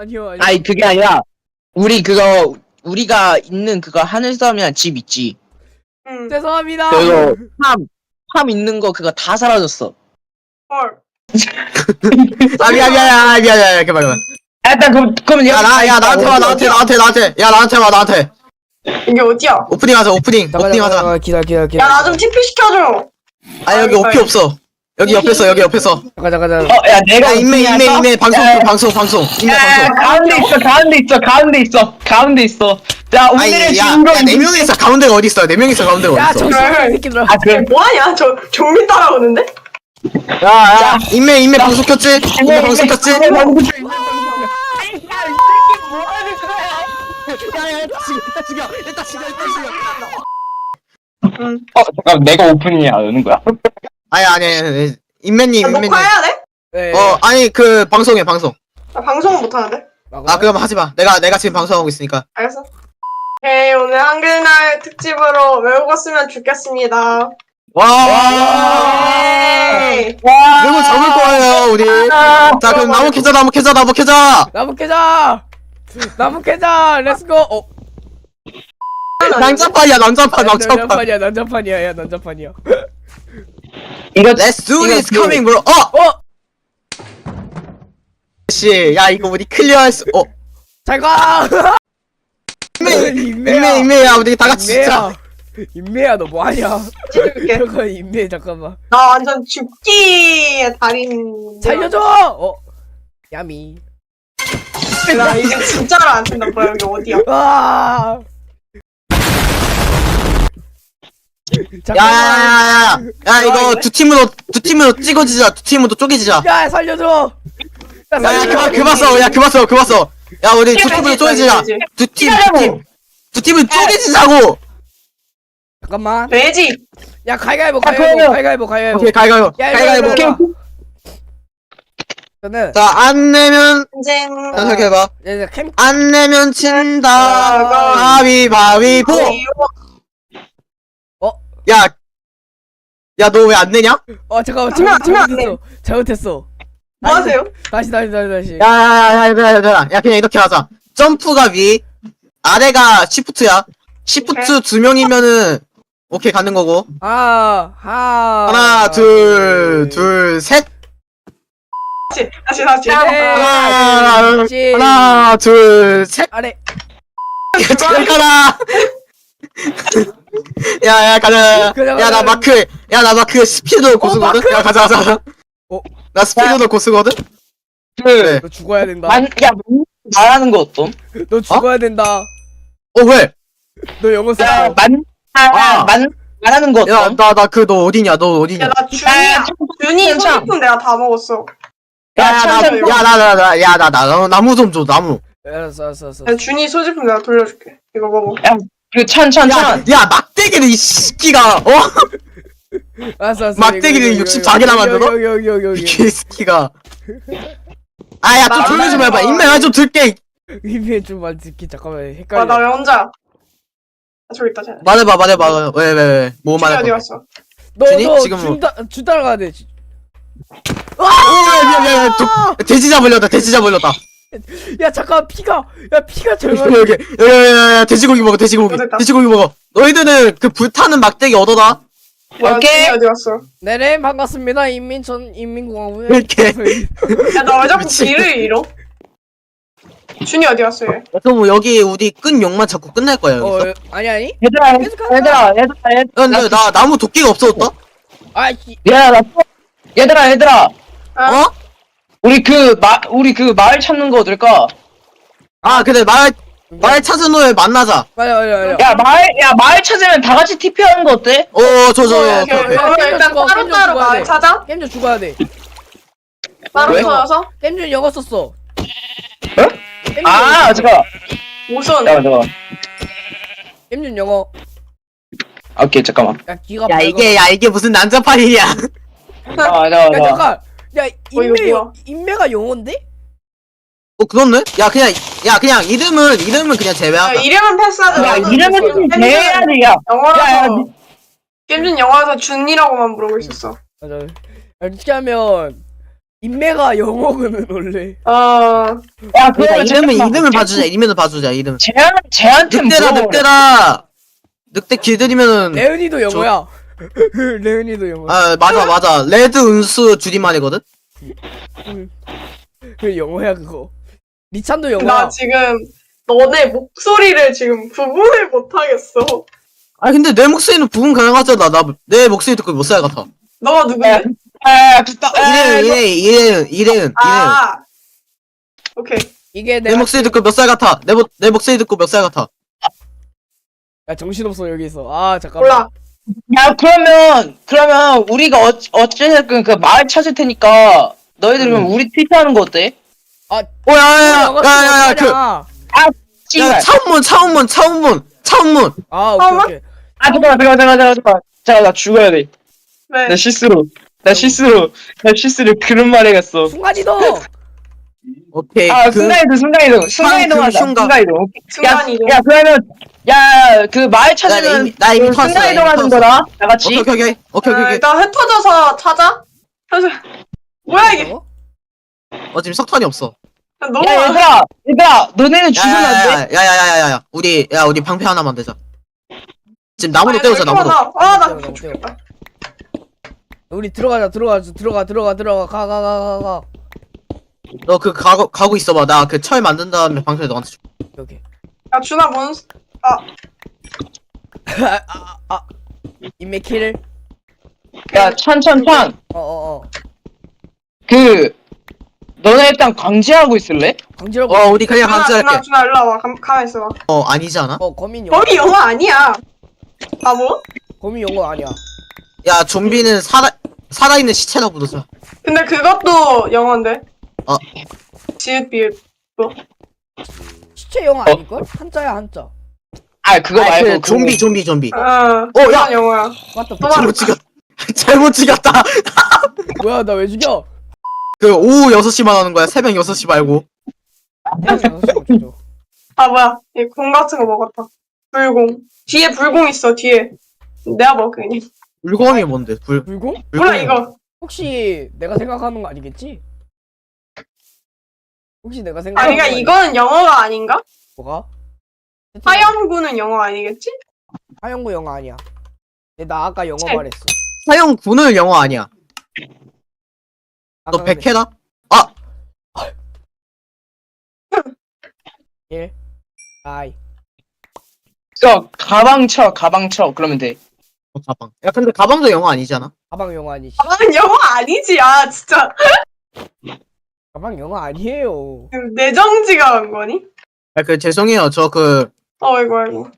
아니요 아니요. 아니 그게 아니라 우리 그거 우리가 있는 그거 하늘섬이란 집 있지. 응. 죄송합니다. 그거 팜, 팜 있는 거 그거 다 사라졌어. 헐. 아 미안 미안 미안 미안 미안 그만 그만 일단 그럼 그럼 야 나 야 나한테 와 나한테 나한테 나한테 야 나한테 와 나한테 이게 어디야? 오프닝 하자 오프닝 잠깐 오프닝 잠깐 하자 잠깐 기다 기다 기다. 야 나 좀 TP 시켜줘. 아 여기 오피 없어 여기 옆에 서 여기 옆에 서. 잠깐 잠깐 잠깐. 어야 야 내가 인맥 인맥 인맥. 방송 야, 야, 방송 방송. 인맥 야, 방송. 가운데 있어 가운데 있어 가운데 있어 가운데 있어. 자 오늘의 아니 주인공 야네 명이 있어 가운데가 어디 있어? 네 명이 있어 가운데가 야 어디 있어? 정신 새끼들아. 아 그래? 뭐하냐? 저 좀비 따라오는데? 야 야. 인맥 인맥 방송 켰지? 인맥 방송 켰지? 야야 일단 죽여 일단 죽여 일단 죽여 일단 죽여. 응. 어 잠깐 내가 오프닝이야 하는 거야? 아니 아니 아니 인맥님 야, 인맥님 녹화해야 돼? 네. 어 아니 그 방송해 방송 나 방송은 못 하는데. 아 그럼 하지마 내가 내가 지금 방송하고 있으니까 알겠어. 오케이 오늘 한글날 특집으로 외우고 쓰면 죽겠습니다. 와 에이. 이거 잡을 거예요 우리 자 그럼 나무 캐자 나무 캐자 나무 캐자 나무 캐자. 나무 캐자. 렛츠고. 어. 난장판이야 난장판 난장판 난장판이야 난장판이야 야 난장판이야. 이거 Let's do 이거 this 그- coming bro 어! 어. 씨 야 이거 우리 클리어할 수 어! 잘 가. 인맥 인매야. 인맥 인맥이야 우리 다 같이 진짜. 인매야 너 뭐하냐? 찍을게. 잠깐 인매 잠깐만. 나 완전 죽기의 달인. 살려줘. 어. 야미. 나 이제 진짜로 안 쓴다. 뭐야 여기 어디야? 아. 잠깐만. 야야야야 야 이거 두 팀으로 두 팀으로 찍어지자 두 팀으로 쪼개지자 야 살려줘. 야야 살려줘. 그만 그만 써 야 그만 써 그만 써 야 우리 두 팀으로 쪼개지자 두팀두팀두 팀을 쪼개지자고 잠깐만. 돼지. 야 가위가위보 야, 가위가위보 가위가위보 가위가위보. 오케이 가위가위보 야, 가위가위보. 저는 자안 내면 쟁. 자 생각해봐 이제 캠 안 내면 아, 친다 아. 가위바위보 야 야 너 왜 안 내냐? 어 잠깐만 안- 잘못. 잘못했어 잘못했어 뭐 하세요? 다시 다시 다시 다시 야 야 야야 얘들아 얘들아 야 그냥 이렇게 하자 점프가 위 아래가 시프트야 시프트 두 명이면은 오케이 가는 거고 아하 하나 둘 둘 셋 다시 다시 다시. 네. 하나 씨. 하나 둘 셋 아래 잘 가라 야야 가자 그래, 야나 그래. 마크 야 나 마크 스피드 고수거든 마크? 야 가자 가자 어? 나 스피드도 고수거든 네. 너 죽어야 된다 만 야 말하는 거 어떤? 너 죽어야 된다 어 왜? 너 영어 써 야만 아. 만 말하는 거 야 어떤? 나 나 그 너 어디냐 너 어디냐 야나 준이야. 준이 괜찮아. 소지품 내가 다 먹었어. 야 참참 야나야나야나나 나무 좀 줘 나무 알았어 알았어 알았어 야 준이 소지품 내가 돌려줄게. 이거 먹어. 그천천천. 야, 야 막대기를 이 새끼가 어? 알았어 알았어. 막대기를 이거, 이거, 64 개나 만들어? 여기 여기 여기 여기 이 개새끼가. 아야 좀 나- 조용히 좀 나- 해봐. 인맥 좀 들게. 이메일 좀만 듣기. 잠깐만 아 헷갈려. 나왜 혼자? 아 저기 있다 쟤. 말해봐 말해봐. 왜왜 왜뭐 준이 어디 말해봐. 갔어? 준이? 너너 지금 뭐- 준다 준 따라가야 돼 오야 야야 돼지 잡으려다 돼지 잡으려다 야 잠깐 피가 야 피가 여기 절반 여기 야야야 돼지고기 먹어 돼지고기 어, 됐다. 돼지고기 먹어 너희들은 그 불타는 막대기 얻어다 오케이. 어디 갔어? 네네 반갑습니다 인민전 인민공화국의 이렇게. 야나왜 자꾸 미친. 길을 잃어? 준이 어디 갔어 얘? 그럼 여기 우리 끈 용만 자꾸 끝낼 거야 어 여기서 어, 아니 아니 얘들아 계속 가자. 얘들아 얘들아 얘들아 야, 근데 나 나무 도끼가 없어졌다 아이 야나 얘들아 얘들아 아, 어? 우리 그 마 우리 그 마을 찾는 거 어떨까? 아 그래 말말 찾은 후에 만나자. 빨리 빨리 빨리 야 마을 야 마을 찾으면 다 같이 TP 하는 거 어때? 어저저 어. 그러면 일단 죽어, 따로 좀 따로 죽어야 마을 돼. 찾아. 겜좀 죽어야 돼. 따로 왜? 찾아서? 겜좀 영어. 썼어 겜좀 아 잠깐. 우선 잠깐 잠깐. 겜좀 영어. 아, 오케이 잠깐만. 야 귀가 야 밝아. 이게 야 이게 무슨 난자판이냐 아 잠깐 야 잠깐 야 어, 이거 인매 뭐야? 인매가 영어인데? 어 그렇네 야 그냥 야 그냥 이름은 이름은 그냥 야, 제외하자 이름은 패스하자. 야 이름은 좀 대해야지 야 야, 야, 영어라서 게임준 영어라서 준이라고만 부르고 있었어. 맞아 야, 어떻게 하면 인매가 영어는 원래 어, 야 그러니까 그러면 이름을 잠깐만. 이름을 봐주자 이름을 봐주자 이름 쟤한 쟤한테 늑대라 물어보래. 늑대라 늑대 길들이면은 레은이도 영어야 레은이도 영어. 아 맞아 맞아. 레드 운수 줄임말이거든? 그 영어야 그거? 리찬도 나 영어야. 지금 너네 목소리를 지금 구분을 못하겠어. 아 근데 내 목소리는 부분 가능하잖아. 나 내 목소리 듣고 몇 살 같아 너가 누군데? 아 그다. 이래은 이래은 이래은 이래은 이래은 아, 오케이. 이게 내 내가 목소리 듣고 몇 살 같아? 내, 목- 내 목소리 듣고 몇 살 같아? 야 정신없어 여기 있어 아 잠깐만. 몰라. 야 그러면 그러면 우리가 어 어쨌든 그 마을 찾을 테니까 너희들 그럼 우리 투표하는 거 어때? 오야야 야 야 야야 영어 그 쓰고 씨발. 야, 차원문 차원문 차원문 차원문 아 오케이 잠깐만. 오케이 아 잠깐만 잠깐만 잠깐만 잠깐만. 잠깐 나 죽어야 돼. 왜? 나 실수로 나 실수로 나 실수로 그런 말 해갔어. 순간이동 오케이 아 그 순간이동 순간이동 순간이동 하자 순간. 순간이동. 야, 순간이동. 야 그러면 야 그 마을 나 찾으면 이미- 나 이미 그나 순간이동 이미 하는. 거다. 다 같이. 오케이 오케이 오케이 오케이 아, 오케이 일단 흩어져서 찾아. 찾아. 뭐야 이게? 어? 어 지금 석탄이 없어 너무 야 많아. 얘들아 얘들아 너네는 죽으면 안 돼. 야야야야야야 우리 야 우리 방패 하나 만들자 지금 나무도 아, 때우자 이렇게 나무도 많아. 아, 나 나무 때워, 나무 죽겠다. 우리 들어가자 들어가자 들어가 들어가 들어가 가 가 가 가가 너 그 가고 가고 있어봐 나 그 철 만든 다음에 방패 너한테 줄게 오케이 야, 준아 뭔? 아아 인맥 킬 야 찬 찬 찬 어어어 그 너네 일단 강제하고 있을래? 강제라고 어 우리 그냥 준아, 준아, 강제할게 준아, 일로 와봐. 가, 가만 있어봐. 어 아니지 않아? 어 거민 영어 거기 영어 아니야. 아 뭐? 거민 영어 아니야 야 좀비는 살아 살아있는 시체라고 부르자 근데 그것도 영어인데. 어. 지읒 비읒. 시체 영어 아닐걸? 한자야 한자 아 그거 아니, 말고 그 좀비 좀비 좀비 어. 어, 야! 영어야. 맞다 또 잘못 찍었 잘못 찍었다 뭐야 나 왜 죽여 그 오후 6시만 하는 거야 새벽 6시 말고 어아 뭐야? 이 공 같은 거 먹었다. 불공. 뒤에 불공 있어. 뒤에. 내가 먹을게 그냥. 물공이 뭔데 불 불공? 몰라 물공이 이거. 혹시 내가 생각하는 거 아니겠지? 혹시 내가 아 생각하는 그러니까 거 아니- 이거는 영어가 아닌가? 뭐가? 하영구는 영어 아니겠지? 하영구 영어 아니야 근데 나 아까 영어 책. 말했어 사형 군은 영어 아니야 아까 너 근데 백해다? 일 아이 저 가방 쳐 가방 쳐 그러면 돼. 어, 가방 야 근데 가방도 영어 아니잖아 가방 영어 아니지 가방은 영어 아니지. 아 진짜. 가방 영어 아니에요. 내정지가 간 거니? 아 그 죄송해요. 저그 어이구 아이고.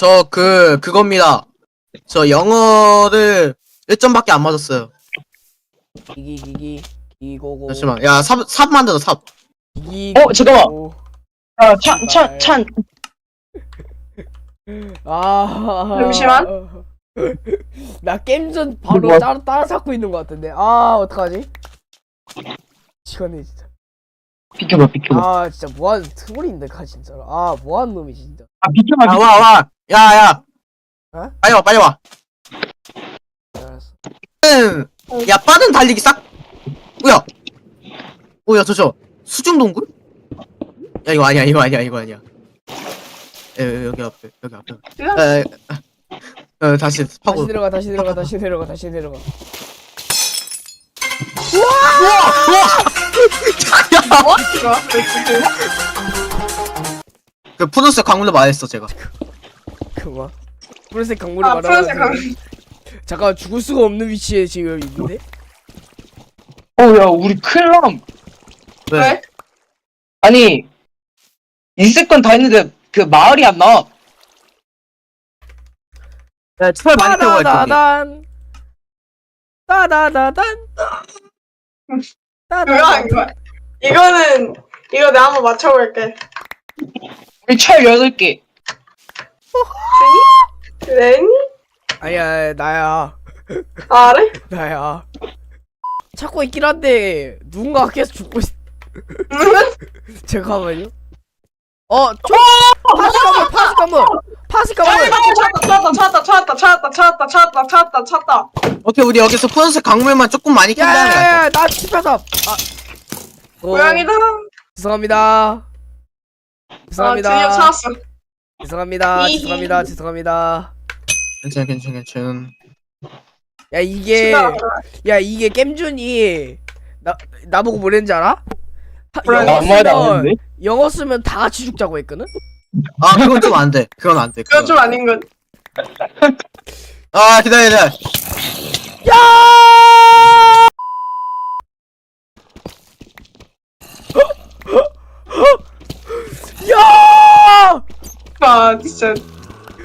저 그 그겁니다. 저 영어를 1점밖에 안 맞았어요. 기기 기기 기고고. 잠시만. 야 삽 삽 만들어 삽. 기기 어, 잠깐만. 고고. 아찬 찬 찬. 아. 잠시만. 나 게임 전 바로 뭐야? 따라 따라 잡고 있는 것 같은데. 아 어떡하지 시간이 진짜. 비켜봐 비켜봐. 아 진짜 뭐하는 트롤인데 가 진짜로 아 뭐하는 놈이 진짜. 아 비켜봐 비켜. 야와 와. 야야. 어? 빨리 와 빨리 와. 알았어. 음, 야 빠른 달리기 싹. 뭐야. 뭐야 저저. 수중 동굴? 야 이거 아니야 이거 아니야 이거 아니야. 에, 여기 앞에 여기 앞에. 에, 에, 에, 다시 다시 파고. 내려가 다시 내려가 다시 내려가 다시 내려가. 뭐? 이거 지 금. 그 푸른색 광물로 말했어 제가 그만 푸른색 강물을 아 말하는 푸른색 강. 잠깐 죽을 수가 없는 위치에 지금 있는데 어야 우리 큰일 왜? 왜? 아니 있을 건 다 했는데 그 마을이 안 나와. 야, 철 많이 태워 갈 거기 따다다단 따다다단 한 거야. 이거는 이거 내가 한번 맞춰볼게. 우리 철 여덟 개. 레니? 아니야 나야 아, 그래? 나야 찾고 있긴 한데 누군가 계속 죽고 있 잠깐만요 어 초! 파스 가물 파스 건물 파란색 건물 찾았다, 찾았다, 찾았다, 찾았다, 찾았다, 찾았다, 찾았다, 찾았다. 오케이 우리 여기서 푸른색 강물만 조금 많이 캔 다음에 갈게. 야야야야 나 집혀서 아 오, 고양이다. 죄송합니다 아, 죄송합니다 드디어 찾았어. 죄송합니다 이히. 죄송합니다 죄송합니다 괜찮아 괜찮아 괜찮아 야 이게 야 이게 겜준이 나 나보고 뭐랬는지 알아? 하- 영어 안 쓰면? 영어 쓰면 다 같이 죽자고 했거든? 아 그건 좀 안 돼 그건 안돼 그건 좀 아닌 건. 아 기다려 기다려 야! 야! 아, 진짜.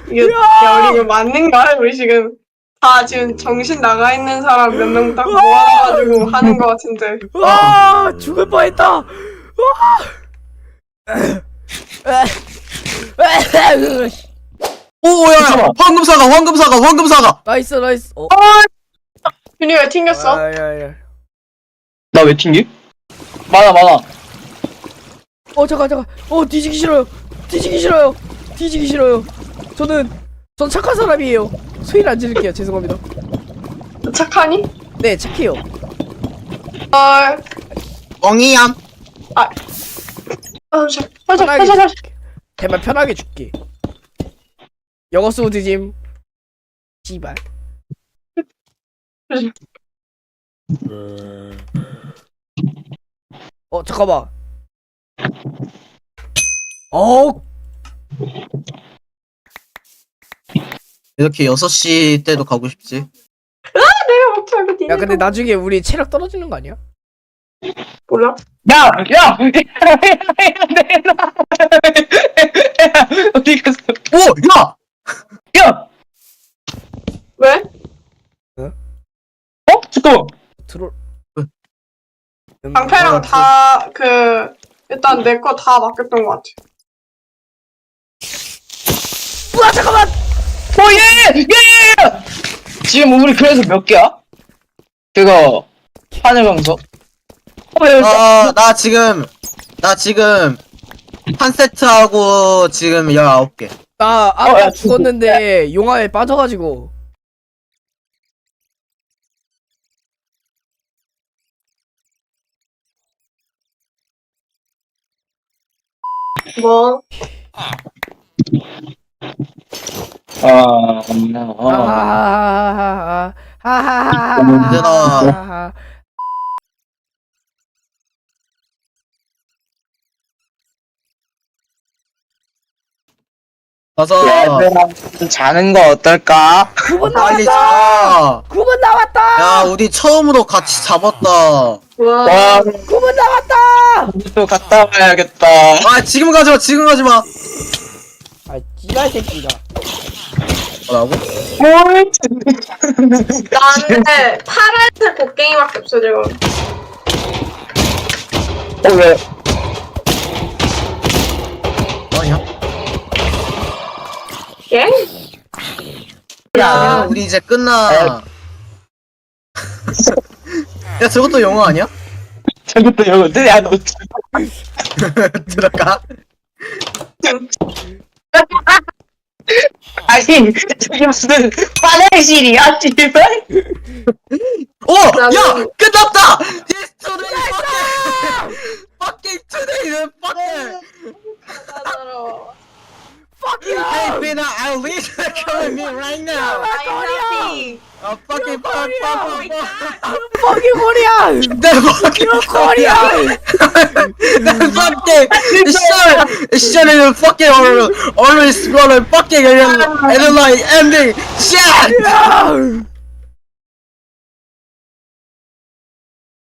이게, 야! 야, 우리 이거 맞는 거야? 우리 지금 다 지금 정신 나가 있는 사람 몇 명 딱 모아가지고 하는 거 같은데. 와! 죽을 뻔했다. 와! 오야 황금사가 황금사가 황금사가 나이스 나이스. 어. 윤희 왜 튕겼어? 아, 야, 야. 나 왜 튕기? 많아 많아 어 잠깐 잠깐. 어 뒤지기 싫어요. 뒤지기 싫어요. 뒤지기 싫어요. 저는 전 착한 사람이에요. 소리를 안 지를게요. 죄송합니다. 착하니? 네 착해요. 아, 엉이얌 아, 잠시만. 잠시만, 편하게 잠시만. 줄게. 대만 편하게 줄게. 영어 뒤짐. 씨발. 어 잠깐만. 어 이렇게 6시 때도 가고 싶지 내가 못하고 니네 야 근데 나중에 우리 체력 떨어지는 거 아니야? 몰라? 야! 야! 어디 갔어? 오 야 야! 왜? 어? 잠깐만. 음, 방패랑 어, 다, 그, 일단 내 거 다 맡겼던 것 같아. 우와 잠깐만. 어, 예! 예! 예! 지금 우리 그래서 몇 개야? 그거 하늘 강석. 어, 예. 아, 나 지금 나 지금 한 세트 하고 지금 19개 나 어, 아까 야, 죽었는데 용암에 빠져가지고. 뭐? 아, 음, 어. 하하하하하. 문제다. 하하하하하. 가서 얘들아, 자는 거 어떨까? 9분 빨리 나왔다. 자 9분 나왔다. 야, 우리 처음으로 같이 잡았다. 와. 와, 9분 나왔다. 또 갔다 와야겠다. 아, 지금 가지 마, 지금 가지 마. 아 찌랄 새끼가. 뭐라고? 뭘? 나한테 파란색 곡괭이밖에 없어, 지금. 어, 왜? 예? 야, 우리 이제 끝나. 야, 저것도 영어 아니야? 저것도 이거, 야, 너. 들어가. 아니, 저게 무슨 화장실이야, 집에? 오! 야! 끝났다! Yes, today, fucking! Fucking today, fucking! I'll be the I'll leave the killing me right now. I'm Oh fucking fuck fuck fuck fucking Mario! The fucking Mario! the fucking it's Shut! it's shot in the fucking orange orange scroll and fucking and then, and then like ending shit. No!